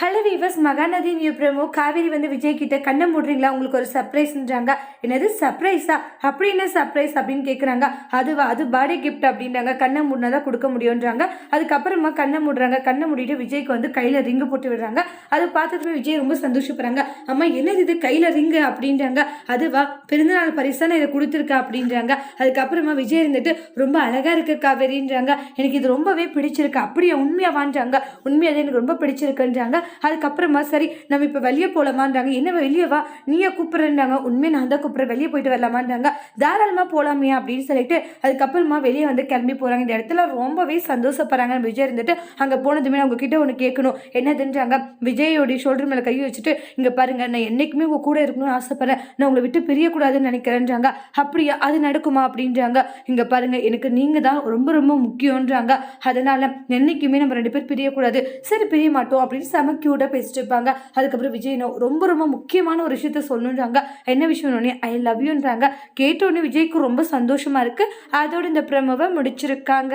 Hello viewers Mahanadi new promo Kaveri வந்து விஜய் கிட்ட கண்ணை மூடுறீங்களா? உங்களுக்கு ஒரு சர்ப்ரைஸ்ன்றாங்க என்னது சர்ப்ரைஸா அப்படி என்ன சர்ப்ரைஸ் அப்படின்னு கேட்குறாங்க அதுவா? அது பாடி கிஃப்ட் அப்படின்றாங்க. கண்ணை மூடினா தான் கொடுக்க முடியும்ன்றாங்க. அதுக்கப்புறமா கண்ணை மூடுறாங்க. கண்ணை மூடிட்டு விஜய்க்கு வந்து கையில் ரிங்கு போட்டு விடுறாங்க. அது பார்த்ததுமே விஜய் ரொம்ப சந்தோஷப்படுறாங்க. அம்மா என்னது இது கையில் ரிங்கு அப்படின்றாங்க. அதுவா? பிறந்தநாள் பரிசான இதை கொடுத்துருக்கா அப்படின்றாங்க. அதுக்கப்புறமா விஜய் இருந்துட்டு ரொம்ப அழகாக இருக்கு காவேரின்றாங்க. எனக்கு இது ரொம்பவே பிடிச்சிருக்கு. அப்படியே? உண்மையாக வாண்டாங்க உண்மையாக எனக்கு ரொம்ப பிடிச்சிருக்குன்றாங்க. அதுக்கப்புறமா சரி நம்ம இப்போ வெளியே போகலாமான்றாங்க என்ன வெளியே வா நீயே கூப்பிட்றேன்றாங்க. உண்மையை நான் தான் கூப்பிட்றேன். வெளியே போயிட்டு வரலாமான்றாங்க. தாராளமாக போகலாமே அப்படின்னு சொல்லிட்டு அதுக்கப்புறமா வெளியே வந்து கிளம்பி போகிறாங்க இந்த இடத்துல ரொம்பவே சந்தோஷப்படுறாங்க. விஜய் இருந்துட்டு அங்கே போனதுமே நான் உங்ககிட்ட ஒன்று கேட்கணும். என்னதுன்றாங்க. விஜயோடைய ஷோல்டர் மேலே கை வச்சுட்டு இங்கே பாருங்க நான் என்றைக்குமே உங்கள் கூட இருக்கணும்னு ஆசைப்பட்றேன் நான் உங்களை விட்டு பிரியக்கூடாதுன்னு நினைக்கிறேன்றாங்க. அப்படியா? அது நடக்குமா? அப்படின்றாங்க. இங்கே பாருங்க எனக்கு நீங்கள் தான் ரொம்ப ரொம்ப முக்கியன்றாங்க அதனால் என்னைக்குமே நம்ம ரெண்டு பேர் பிரியக்கூடாது. சரி பிரிய மாட்டோம் அப்படின்னு செம க்யூட்டாக பேசிட்டு இருப்பாங்க. அதுக்கப்புறம் விஜய் ரொம்ப ரொம்ப முக்கியமான ஒரு விஷயத்த சொல்லணுன்றாங்க என்ன விஷயம்னு ஐ லவ் யூன்றாங்க கேட்டோடனே விஜய்க்கு ரொம்ப சந்தோஷமா இருக்கு. அதோட இந்த பிரமவை முடிச்சிருக்காங்க.